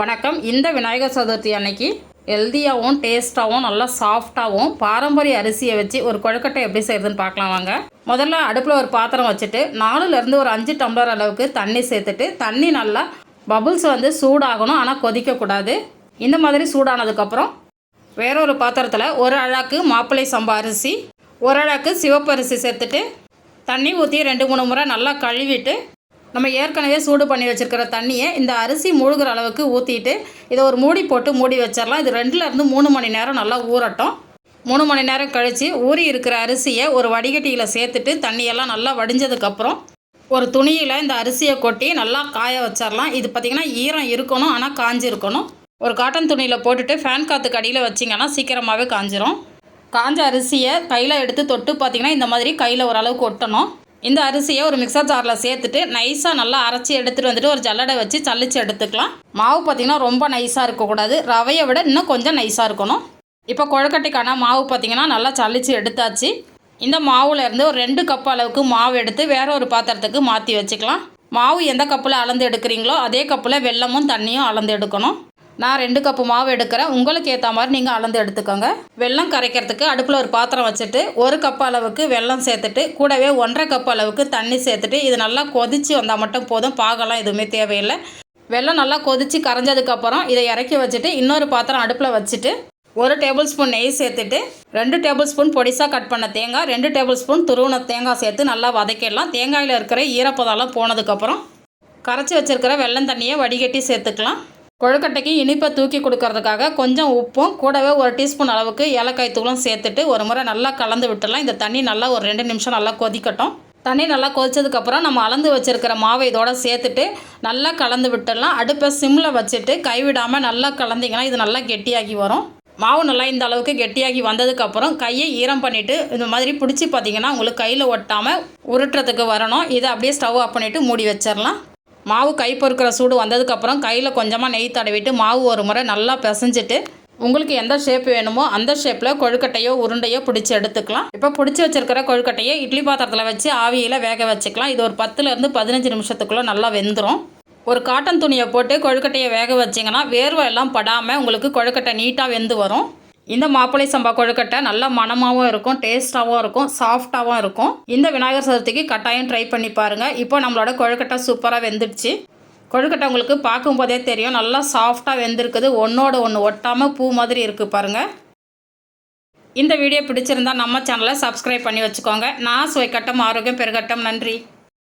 வணக்கம். இந்த விநாயகர் சதுர்த்தி அன்னைக்கு ஹெல்த்தியாகவும் டேஸ்ட்டாகவும் நல்லா சாஃப்டாகவும் பாரம்பரிய அரிசியை வச்சு ஒரு கொழுக்கட்டை எப்படி செய்யறதுன்னு பார்க்கலாம் வாங்க. முதல்ல அடுப்பில் ஒரு பாத்திரம் வச்சுட்டு நாலுலேருந்து ஒரு அஞ்சு டம்ளர் அளவுக்கு தண்ணி சேர்த்துட்டு தண்ணி நல்லா பபுள்ஸ் வந்து சூடாகணும் ஆனால் கொதிக்கக்கூடாது. இந்த மாதிரி சூடானதுக்கப்புறம் வேறொரு பாத்திரத்தில் ஒரு அழாக்கு மாப்பிள்ளை சம்பா அரிசி ஒரு அழாக்கு சிவப்பு அரிசி சேர்த்துட்டு தண்ணி ஊற்றி ரெண்டு மூணு முறை நல்லா கழுவிட்டு நம்ம ஏற்கனவே சூடு பண்ணி வச்சுருக்கிற தண்ணியை இந்த அரிசி மூழ்கிற அளவுக்கு ஊற்றிட்டு இதை ஒரு மூடி போட்டு மூடி வச்சிடலாம். இது ரெண்டுலேருந்து மூணு மணி நேரம் நல்லா ஊறட்டும். மூணு மணி நேரம் கழித்து ஊறி இருக்கிற அரிசியை ஒரு வடிகட்டியில் சேர்த்துட்டு தண்ணியெல்லாம் நல்லா வடிஞ்சதுக்கப்புறம் ஒரு துணியில் இந்த அரிசியை கொட்டி நல்லா காய வச்சிடலாம். இது பார்த்திங்கன்னா ஈரம் இருக்கணும் ஆனால் காஞ்சி இருக்கணும் ஒரு காட்டன் துணியில் போட்டுட்டு ஃபேன் காற்றுக்கு அடியில் வச்சிங்கன்னா சீக்கிரமாகவே காஞ்சிரும். காஞ்ச அரிசியை கையில் எடுத்து தொட்டு பார்த்திங்கன்னா இந்த மாதிரி கையில் ஓரளவுக்கு ஒட்டணும். இந்த அரிசியை ஒரு மிக்சர் ஜாரில் சேர்த்துட்டு நைஸாக நல்லா அரைச்சி எடுத்துகிட்டு வந்துட்டு ஒரு ஜல்லடை வச்சு சல்லிச்சு எடுத்துக்கலாம். மாவு பார்த்திங்கன்னா ரொம்ப நைஸாக இருக்கக்கூடாது. ரவையை விட இன்னும் கொஞ்சம் நைஸாக இருக்கணும். இப்போ கொழுக்கட்டைக்கான மாவு பார்த்திங்கன்னா நல்லா சல்லிச்சு எடுத்தாச்சு. இந்த மாவுலேருந்து ஒரு ரெண்டு கப் அளவுக்கு மாவு எடுத்து வேற ஒரு பாத்திரத்துக்கு மாற்றி வச்சுக்கலாம். மாவு எந்த கப்பில் அளந்து எடுக்கிறீங்களோ அதே கப்பில் வெல்லமும் தண்ணியும் அளந்து எடுக்கணும். நான் ரெண்டு கப்பு மாவு எடுக்கிறேன். உங்களுக்கு ஏற்ற மாதிரி நீங்கள் அளந்து எடுத்துக்கோங்க. வெல்லம் கரைக்கிறதுக்கு அடுப்பில் ஒரு பாத்திரம் வச்சுட்டு ஒரு கப் அளவுக்கு வெல்லம் சேர்த்துட்டு கூடவே ஒன்றரை கப் அளவுக்கு தண்ணி சேர்த்துட்டு இது நல்லா கொதித்து வந்தால் மட்டும் போதும். பாகலாம் எதுவுமே தேவையில்லை. வெள்ளம் நல்லா கொதித்து கரைஞ்சதுக்கப்புறம் இதை இறக்கி வச்சுட்டு இன்னொரு பாத்திரம் அடுப்பில் வச்சுட்டு ஒரு டேபிள் ஸ்பூன் நெய் சேர்த்துட்டு ரெண்டு டேபிள் ஸ்பூன் பொடிசாக கட் பண்ண தேங்காய் ரெண்டு டேபிள் ஸ்பூன் துருவன தேங்காய் சேர்த்து நல்லா வதக்கிடலாம். தேங்காயில் இருக்கிற ஈரப்பதம்லாம் போனதுக்கப்புறம் கரைச்சி வச்சுருக்கிற வெல்லம் தண்ணியை வடிகட்டி சேர்த்துக்கலாம். கொழுக்கட்டைக்கு இனிப்பை தூக்கி கொடுக்கறதுக்காக கொஞ்சம் உப்பும் கூடவே ஒரு டீஸ்பூன் அளவுக்கு ஏலக்காய் தூளும் சேர்த்துட்டு ஒரு முறை நல்லா கலந்து விட்டுடலாம். இந்த தண்ணி நல்லா ஒரு ரெண்டு நிமிஷம் நல்லா கொதிக்கட்டும். தண்ணி நல்லா கொதிச்சதுக்கப்புறம் நம்ம அளந்து வச்சுருக்கிற மாவை இதோட சேர்த்துட்டு நல்லா கலந்து விட்டுடலாம். அடுப்பை சிம்மில் வச்சுட்டு கைவிடாமல் நல்லா கலந்திங்கன்னா இது நல்லா கெட்டியாகி வரும். மாவு நல்லா இந்த அளவுக்கு கெட்டியாகி வந்ததுக்கப்புறம் கையை ஈரம் பண்ணிவிட்டு இந்த மாதிரி பிடிச்சி பார்த்தீங்கன்னா உங்களுக்கு கையில் ஒட்டாமல் உருட்டுறதுக்கு வரணும். இதை அப்படியே ஸ்டவ் ஆஃப் பண்ணிவிட்டு மூடி வச்சிடலாம். மாவு கை பொறுக்கிற சூடு வந்ததுக்கப்புறம் கையில் கொஞ்சமாக நெய் தடவிட்டு மாவு ஒரு முறை நல்லா பிசைஞ்சிட்டு உங்களுக்கு எந்த ஷேப் வேணுமோ அந்த ஷேப்பில் கொழுக்கட்டையோ உருண்டையோ பிடிச்சி எடுத்துக்கலாம். இப்போ பிடிச்சி வச்சிருக்கிற கொழுக்கட்டையை இட்லி பாத்திரத்தில் வச்சு ஆவியில் வேக வச்சுக்கலாம். இது ஒரு பத்துலேருந்து பதினஞ்சு நிமிஷத்துக்குள்ளே நல்லா வெந்துடும் ஒரு காட்டன் துணியை போட்டு கொழுக்கட்டையை வேக வச்சிங்கன்னா வேர்வை எல்லாம் படாமல் உங்களுக்கு கொழுக்கட்டை நீட்டாக வெந்து வரும். இந்த மாப்பிளை சம்பா கொழுக்கட்டை நல்ல மணமாகவும் இருக்கும் டேஸ்ட்டாகவும் இருக்கும் சாஃப்டாகவும் இருக்கும். இந்த விநாயகர் சதுர்த்திக்கு கட்டாயம் ட்ரை பண்ணி பாருங்கள் இப்போ நம்மளோட கொழுக்கட்டை சூப்பராக வெந்துடுச்சு. கொழுக்கட்டை உங்களுக்கு பார்க்கும்போதே தெரியும். நல்லா சாஃப்டாக வெந்திருக்குது. ஒன்றோட ஒன்று ஒட்டாமல் பூ மாதிரி இருக்குது பாருங்கள் இந்த வீடியோ பிடிச்சிருந்தா நம்ம சேனலை சப்ஸ்கிரைப் பண்ணி வச்சுக்கோங்க. நான் சுவைக்கட்டம் ஆரோக்கியம் பெருகட்டம். நன்றி.